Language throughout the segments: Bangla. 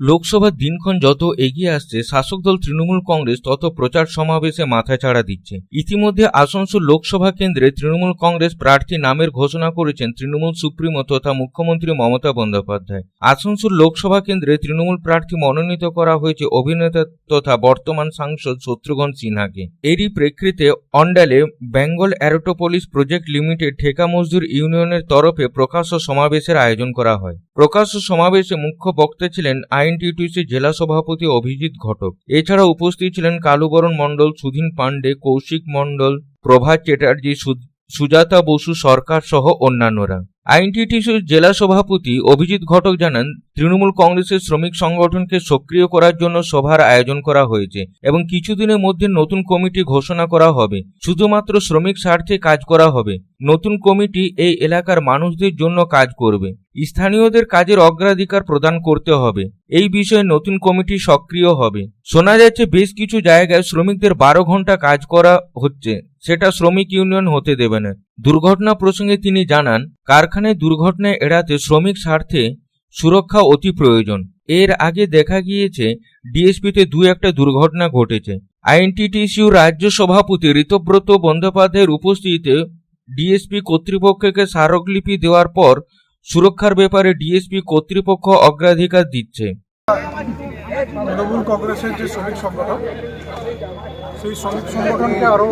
লোকসভার দিনক্ষণ যত এগিয়ে আসছে, শাসক দল তৃণমূল কংগ্রেস তত প্রচার সমাবেশে মাথাচাড়া দিচ্ছে। ইতিমধ্যে আসানসোল লোকসভা কেন্দ্রে তৃণমূল কংগ্রেস প্রার্থী নামের ঘোষণা করেছেন তৃণমূল সুপ্রিমো তথা মুখ্যমন্ত্রী মমতা বন্দ্যোপাধ্যায়। আসানসোল লোকসভা কেন্দ্রে তৃণমূল প্রার্থী মনোনীত করা হয়েছে অভিনেতা তথা বর্তমান সাংসদ শত্রুঘ্ন সিনহাকে। এরই প্রেক্ষিতে অন্ডালে বেঙ্গল অ্যারোটোপলিস প্রজেক্ট লিমিটেড ঠেকা মজদুর ইউনিয়নের তরফে প্রকাশ্য সমাবেশের আয়োজন করা হয়। প্রকাশ্য সমাবেশে মুখ্য বক্তা ছিলেন আইএনটিটিউসি জেলা সভাপতি অভিজিৎ ঘটক। এছাড়া উপস্থিত ছিলেন কালুবরণ মণ্ডল সুধীন পাণ্ডে, কৌশিক মণ্ডল, প্রভাত চ্যাটার্জি সুজাতা বসু সরকার সহ অন্যান্যরা। আইএনটিটিউসির জেলা সভাপতি অভিজিৎ ঘটক জানান, তৃণমূল কংগ্রেসের শ্রমিক সংগঠনকে সক্রিয় করার জন্য সভার আয়োজন করা হয়েছে এবং কিছুদিনের মধ্যে নতুন কমিটি ঘোষণা করা হবে। শুধুমাত্র শ্রমিক স্বার্থে কাজ করা হবে। নতুন কমিটি এই এলাকার মানুষদের জন্য কাজ করবে। স্থানীয়দের কাজের অগ্রাধিকার প্রদান করতে হবে। এই বিষয়ে নতুন কমিটি সক্রিয় হবে। শোনা যাচ্ছে বেশ কিছু জায়গায় শ্রমিকদের বারো ঘণ্টা কাজ করা হচ্ছে। সেটা শ্রমিক ইউনিয়ন হতে দেবে না। দুর্ঘটনা প্রসঙ্গে তিনি জানান, কারখানায় দুর্ঘটনা এড়াতে শ্রমিক স্বার্থে সুরক্ষা অতি প্রয়োজন। এর আগে দেখা গিয়েছে, ডিএসপিতে দু একটা দুর্ঘটনা ঘটেছে। আইএনটিটিসিউ রাজ্য সভাপতি ঋতব্রত বন্দ্যোপাধ্যায়ের উপস্থিতিতে ডিএসপি কর্তৃপক্ষকে স্মারকলিপি দেওয়ার পর সুরক্ষার ব্যাপারে ডিএসপি কর্তৃপক্ষ অগ্রাধিকার দিচ্ছে। তৃণমূল কংগ্রেসের যে শ্রমিক সংগঠন সেই শ্রমিক সংগঠনকে আরও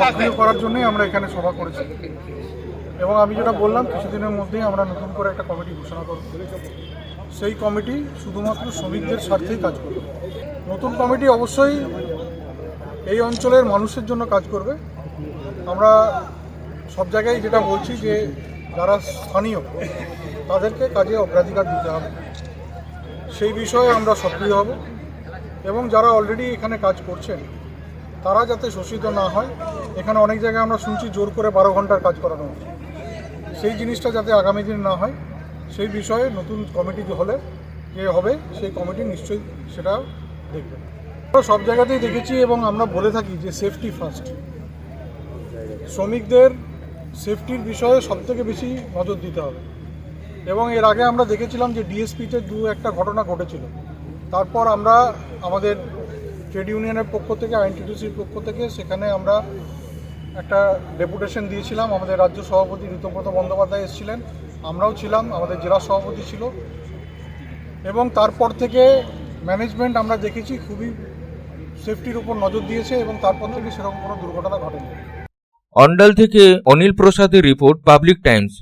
সক্রিয় করার জন্যই আমরা এখানে সভা করেছি। এবং আমি যেটা বললাম, কিছুদিনের মধ্যেই আমরা নতুন করে একটা কমিটি ঘোষণা করব। সেই কমিটি শুধুমাত্র শ্রমিকদের স্বার্থেই কাজ করবে। নতুন কমিটি অবশ্যই এই অঞ্চলের মানুষের জন্য কাজ করবে। আমরা সব জায়গায় যেটা বলছি যে, যারা স্থানীয়, তাদেরকে কাজে অগ্রাধিকার দিতে হবে। সেই বিষয়ে আমরা সক্রিয় হব। এবং যারা অলরেডি এখানে কাজ করছেন তারা যাতে শোষিত না হয়, এখানে অনেক জায়গায় আমরা শুনছি জোর করে বারো ঘণ্টার কাজ করানো হচ্ছে। সেই জিনিসটা যাতে আগামী দিন না হয়, সেই বিষয়ে নতুন কমিটি হলে যে হবে, সেই কমিটি নিশ্চয়ই সেটা দেখবে। আমরা সব জায়গাতেই দেখেছি এবং আমরা বলে থাকি যে সেফটি ফার্স্ট শ্রমিকদের সেফটির বিষয়ে সবথেকে বেশি নজর দিতে হবে। এবং এর আগে আমরা দেখেছিলাম যে ডিএসপিতে দু একটা ঘটনা ঘটেছিল। তারপর আমরা আমাদের ট্রেড ইউনিয়নের পক্ষ থেকে আইনটিটিউসির পক্ষ থেকে সেখানে আমরা একটা ডেপুটেশন দিয়েছিলাম। আমাদের রাজ্য সভাপতি ঋতব্রত বন্দ্যোপাধ্যায় এসেছিলেন। আমরাও ছিলাম, আমাদের জেলা সভাপতি ছিল। এবং তারপর থেকে ম্যানেজমেন্ট আমরা দেখেছি খুবই সেফটির উপর নজর দিয়েছে এবং তারপর থেকে সেরকম কোনো দুর্ঘটনা ঘটেনি। অন্ডাল থেকে অনিল প্রসাদের রিপোর্ট, পাবলিক টাইমস।